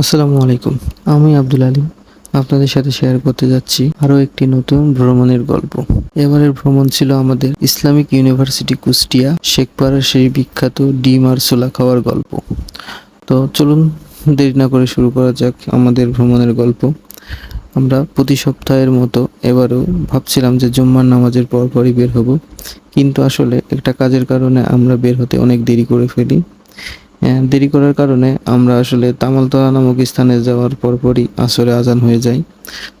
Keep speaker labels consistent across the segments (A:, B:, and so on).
A: আসসালামু আলাইকুম। আমি আব্দুল আলিম। আপনাদের সাথে শেয়ার করতে যাচ্ছি আরও একটি নতুন ভ্রমণের গল্প। এবারের ভ্রমণ ছিল আমাদের ইসলামিক ইউনিভার্সিটি কুষ্টিয়া, শেখপাড়ার সেই বিখ্যাত ডিম আর সোলা খাওয়ার গল্প। তো চলুন, দেরি না করে শুরু করা যাক আমাদের ভ্রমণের গল্প। আমরা প্রতি সপ্তাহের মতো এবারও ভাবছিলাম যে জুম্মার নামাজের পর পরই বের হব, কিন্তু আসলে একটা কাজের কারণে আমরা বের হতে অনেক দেরি করে ফেলি। দেরি করার কারণে আমরা আসলে তামালতলা নামক স্থানে যাওয়ার পরপরই আসরে আজান হয়ে যায়।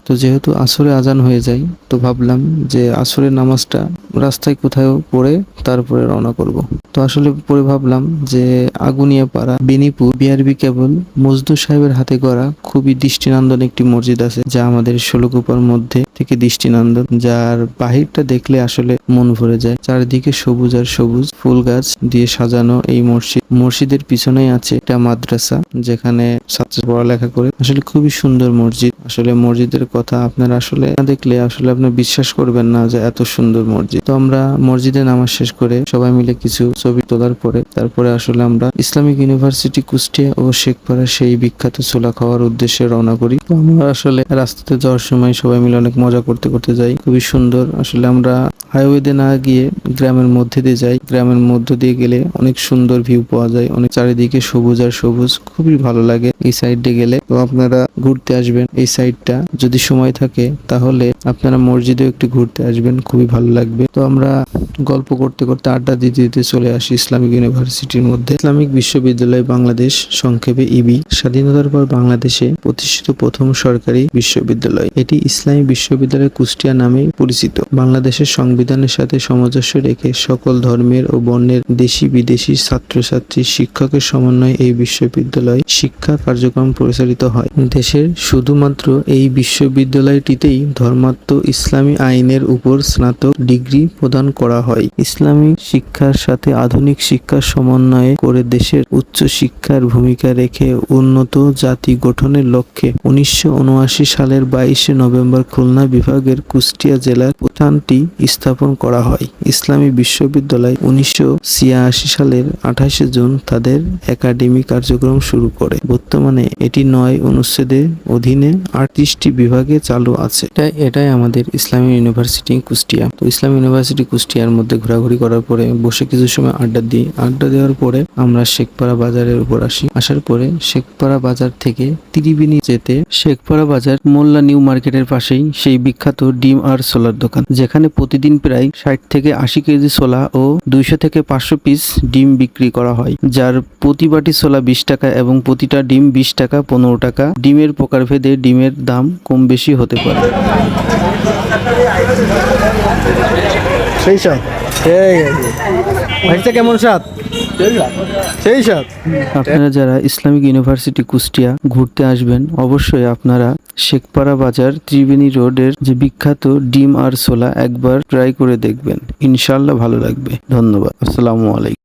A: তো যেহেতু আসরে আজান হয়ে যায়, তো ভাবলাম যে আসরের নামাজটা রাস্তায় কোথাও পড়ে তারপরে রওনা করব। তো আসলে পরে ভাবলাম যে আগুনিয়া পাড়া বেনিপুর, বিআরবি কেবল, মজদুর সাহেবের হাতে গড়া খুবই দৃষ্টিনন্দন একটি মসজিদ আছে, যা আমাদের ষোলকুপার মধ্যে থেকে দৃষ্টিনন্দন, যার বাহিরটা দেখলে আসলে মন ভরে যায়। চারিদিকে সবুজ আর সবুজ ফুল গাছ দিয়ে সাজানো এই মসজিদ। মসজিদের পিছনেই আছে একটা মাদ্রাসা, যেখানে ছাত্র পড়ালেখা করে। আসলে খুবই সুন্দর মসজিদ। আসলে মসজিদের কথা আপনারা আসলে না দেখলে আসলে আপনার বিশ্বাস করবেন না যে এত সুন্দর মসজিদ। তো আমরা মসজিদে নামাজ শেষ করে সবাই মিলে কিছু ছবি তোলার পরে তারপরে আসলে আমরা ইসলামিক ইউনিভার্সিটি কুষ্টিয়া ও শেখপাড়া সেই বিখ্যাত ছোলা খাওয়ার উদ্দেশ্যে রওনা করি। তো আমরা আসলে রাস্তাতে যাওয়ার সময় সবাই মিলে অনেক মজা করতে করতে যাই। খুবই সুন্দর। আসলে আমরা হাইওয়েতে না গিয়ে গ্রামের মধ্যে দিয়ে যাই। গ্রামের মধ্য দিয়ে গেলে অনেক সুন্দর ভিউ পাওয়া যায়। অনেক চারিদিকে সবুজ আর সবুজ। খুবই ভালো লাগে এই সাইডে গেলে। তো আপনারা ঘুরতে আসবেন এই সাইডটা। যদি সময় থাকে, তাহলে আপনারা মসজিদেও একটু ঘুরতে আসবেন, খুবই ভালো লাগবে। তো আমরা গল্প করতে করতে আড্ডা দিতে দিতে চলে আসি ইসলামিক ইউনিভার্সিটির মধ্যে। ইসলামিক বিশ্ববিদ্যালয় বাংলাদেশ সংক্ষেপে ইবি। স্বাধীনতার পর বাংলাদেশে প্রতিষ্ঠিত প্রথম সরকারি বিশ্ববিদ্যালয়। এটি ইসলামী বিশ্ববিদ্যালয় কুষ্টিয়া নামে পরিচিত। বাংলাদেশের সংবিধানের সাথে সামঞ্জস্য রেখে সকল ধর্মের ও বর্ণের দেশি বিদেশি ছাত্রছাত্রী শিক্ষকের সমন্বয়ে এই বিশ্ববিদ্যালয় শিক্ষা কার্যক্রম পরিচালিত হয়। দেশের শুধুমাত্র এই বিশ্ববিদ্যালয়টিতেই ধর্মাত্ম ইসলামী আইনের উপর স্নাতক ডিগ্রি প্রদান করা হয়। ইসলামী শিক্ষার সাথে আধুনিক শিক্ষার সমন্বয়ে করে দেশের উচ্চ শিক্ষার ভূমিকা রেখে উন্নত জাতি গঠনের লক্ষ্যে উনিশশো উনআশি সালের বাইশে নভেম্বর খুলনা বিভাগের কুষ্টিয়া জেলার প্রধানটি স্থাপন করা হয়। ইসলামী বিশ্ববিদ্যালয় উনিশশো ছিয়াশি সালের আঠাশে জুন তাদের একাডেমি কার্যক্রম শুরু করে। বর্তমানে এটি নয় অনুচ্ছেদের অধীনে আটত্রিশটি বিভাগে চালু আছে। এটাই এটাই আমাদের ইসলামী ইউনিভার্সিটি কুষ্টিয়া। তো ইসলামী ইউনিভার্সিটি কুষ্টিয়ার মধ্যে ঘোরাঘুরি করার পরে বসে কিছু সময় আড্ডা দিই। আড্ডা দেওয়ার পরে আমরা শেখপাড়া বাজারের উপর আসি। আসার পরে শেখপাড়া বাজার থেকে ত্রিবেণী যেতে শেখপাড়া বাজার মোল্লা নিউ মার্কেটের পাশেই সেই বিখ্যাত ডিম আর সোলার দোকান, যেখানে প্রতিদিন প্রায় ষাট থেকে আশি কেজি সোলা ও দুইশো থেকে পাঁচশো পিস ডিম বিক্রি করা হয় যার প্রতি বাটি সোলা বিশ টাকা এবং প্রতিটা ডিম বিশ টাকা পনেরো টাকা। ডিমের প্রকারভেদে ডিমের দাম কম বেশি হতে পারে।
B: সেই স্বাদ। ভাইটা কেমন স্বাদ? সেই স্বাদ।
A: আপনারা যারা ইসলামিক ইউনিভার্সিটি কুষ্টিয়া ঘুরতে আসবেন অবশ্যই আপনারা শেখপাড়া বাজার ত্রিবেণী রোডের যে বিখ্যাত ডিম আর সোলা একবার ট্রাই করে দেখবেন। ইনশাল্লাহ ভালো লাগবে। ধন্যবাদ। আসসালামু আলাইকুম।